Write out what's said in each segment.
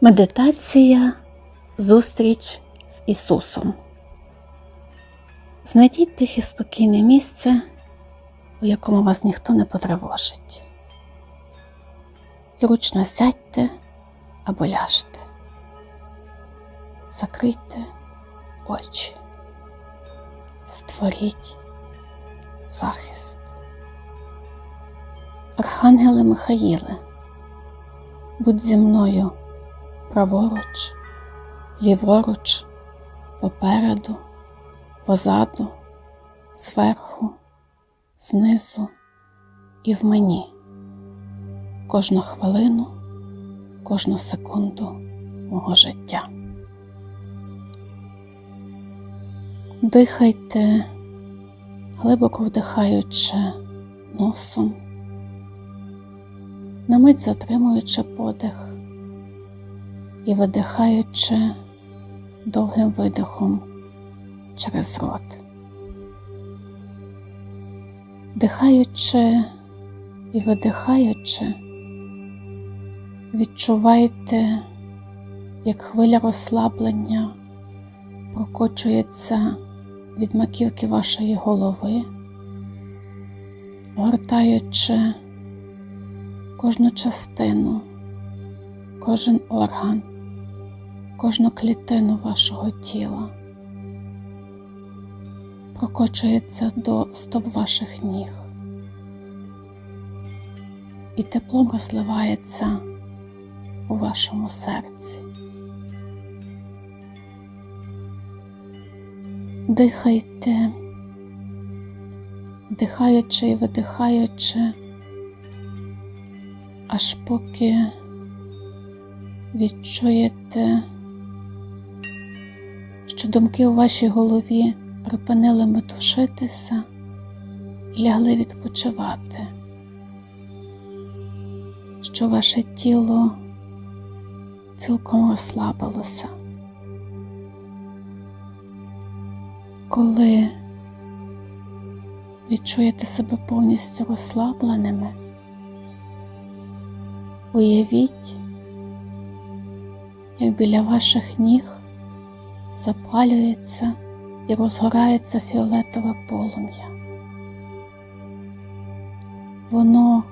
Медитація зустріч з Ісусом. Знайдіть тихе спокійне місце, у якому вас ніхто не потривожить. Зручно сядьте або ляжте. Закрийте очі. Створіть захист. Архангеле Михаїле, будь зі мною праворуч, ліворуч, попереду, позаду, зверху, знизу і в мені. Кожну хвилину, кожну секунду мого життя. Дихайте, глибоко вдихаючи носом, на мить затримуючи подих і видихаючи довгим видихом через рот. Дихаючи і видихаючи, відчувайте, як хвиля розслаблення прокочується від маківки вашої голови, гортаючи кожну частину, кожен орган, кожну клітину вашого тіла, прокочується до стоп ваших ніг і теплом розливається у вашому серці. Дихайте, вдихаючи і видихаючи, аж поки відчуєте, що думки у вашій голові припинили метушитися і лягли відпочивати, що ваше тіло цілком розслабилося. Коли відчуєте себе повністю розслабленими, уявіть, як біля ваших ніг запалюється і розгорається фіолетове полум'я. Воно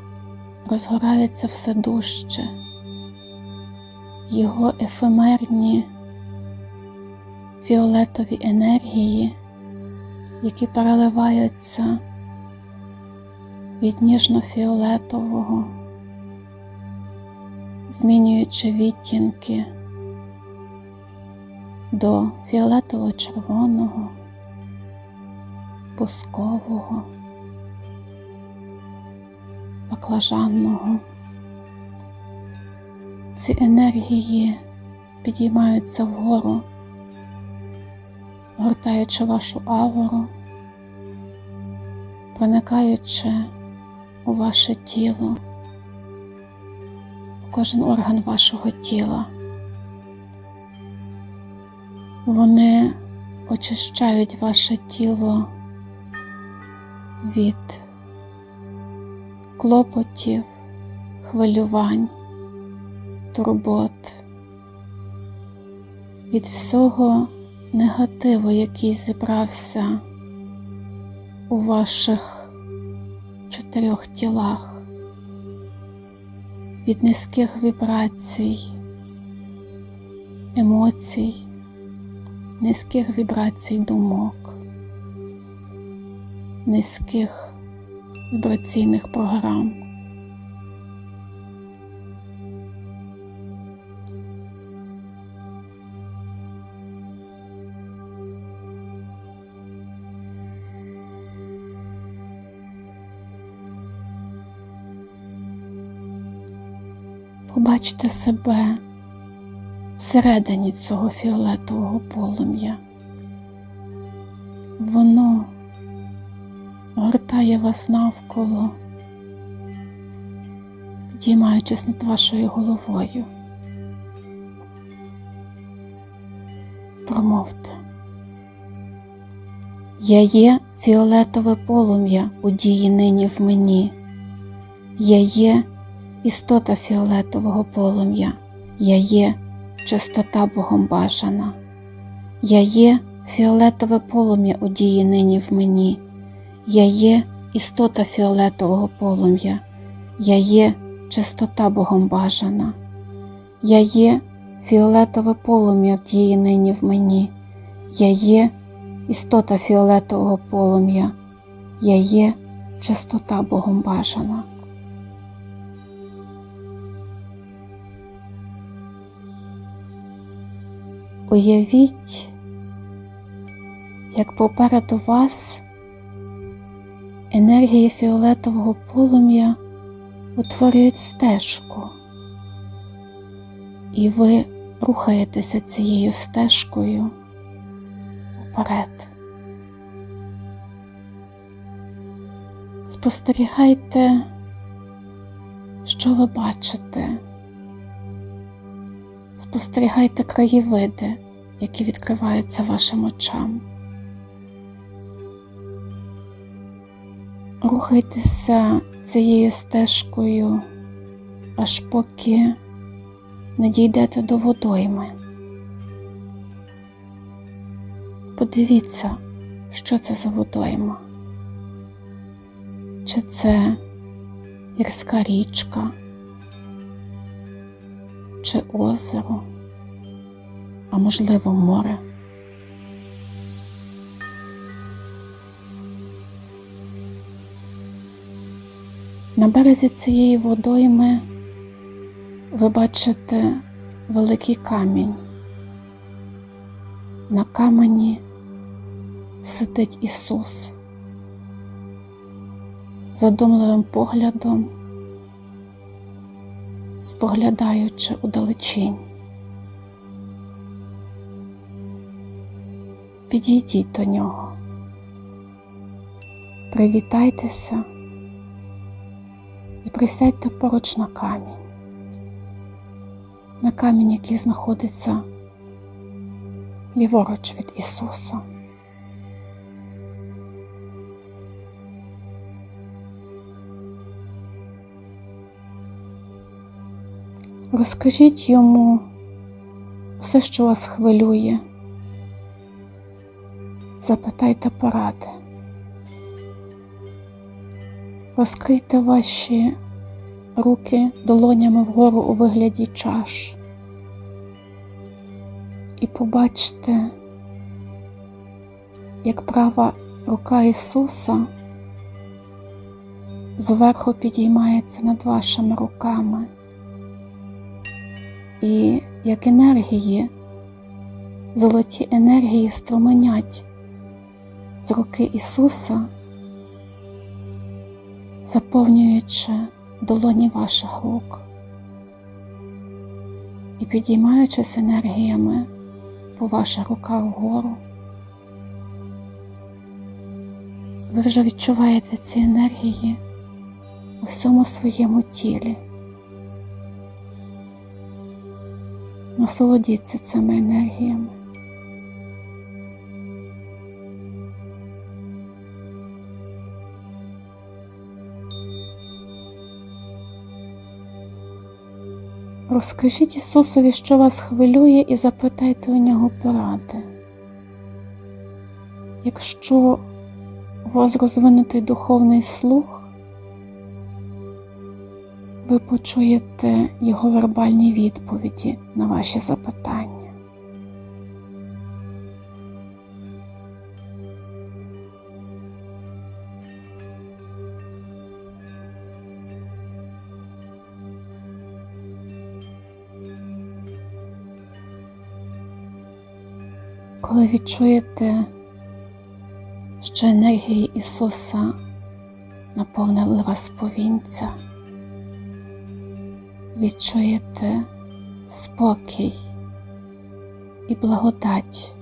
розгорається все дужче, його ефемерні фіолетові енергії, які переливаються від ніжно-фіолетового, змінюючи відтінки до фіолетово-червоного, пускового, баклажанного. Ці енергії підіймаються вгору, гортаючи вашу ауру, проникаючи у ваше тіло, у кожен орган вашого тіла. Вони очищають ваше тіло від клопотів, хвилювань, турбот, від всього негативу, який зібрався у ваших чотирьох тілах, від низьких вібрацій, емоцій, низьких вібрацій думок, низьких вібраційних програм. Побачте себе всередині цього фіолетового полум'я. Воно гортає вас навколо, підіймаючись над вашою головою. Промовте. Я є фіолетове полум'я у дії нині в мені. Я є істота фіолетового полум'я. Я є чистота Богом бажана. Я є фіолетове полум'я у дії нині в мені. Я є істота фіолетового полум'я. Я є чистота Богом бажана. Я є фіолетове полум'я в дії нині в мені. Я є істота фіолетового полум'я. Я є чистота Богом бажана. Уявіть, як попереду вас енергія фіолетового полум'я утворюють стежку, і ви рухаєтеся цією стежкою вперед. Спостерігайте, що ви бачите. Спостерігайте краєвиди, які відкриваються вашим очам. Рухайтеся цією стежкою, аж поки не дійдете до водойми. Подивіться, що це за водойма. Чи це гірська річка? Чи озеро, а можливо море. На березі цієї водойми ви бачите великий камінь. На камені сидить Ісус. Задумливим поглядом споглядаючи удалечінь. Підійдіть до нього, привітайтеся і присядьте поруч на камінь, на камінь, який знаходиться ліворуч від Ісуса. Розкажіть йому все, що вас хвилює. Запитайте поради. Розкрийте ваші руки долонями вгору у вигляді чаш і побачте, як права рука Ісуса зверху підіймається над вашими руками і як енергії, золоті енергії струменять з руки Ісуса, заповнюючи долоні ваших рук і підіймаючись енергіями по ваших руках вгору. Ви вже відчуваєте ці енергії у всьому своєму тілі. Насолодіться цими енергіями. Розкажіть Ісусові, що вас хвилює, і запитайте у нього поради. Якщо у вас розвинутий духовний слух, ви почуєте його вербальні відповіді на ваші запитання. Коли відчуєте, що енергії Ісуса наповнили вас повінця, відчуєте спокій і благодать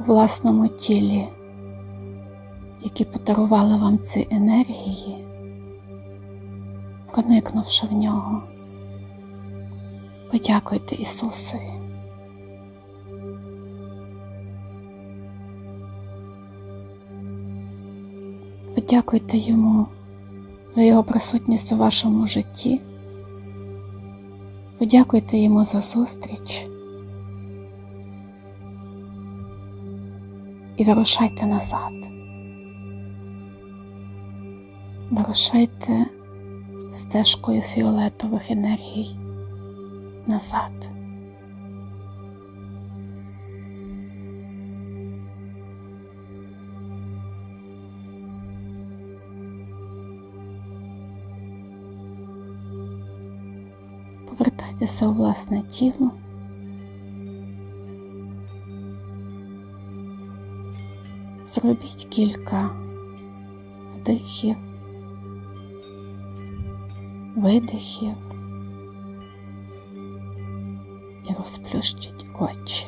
у власному тілі, які подарували вам ці енергії, проникнувши в нього. Подякуйте Ісусові. Подякуйте йому за його присутність у вашому житті Подякуйте йому за зустріч і вирушайте назад. Вирушайте стежкою фіолетових енергій назад. Повертайтеся у власне тіло. Зробіть кілька вдихів, видихів і розплющіть очі.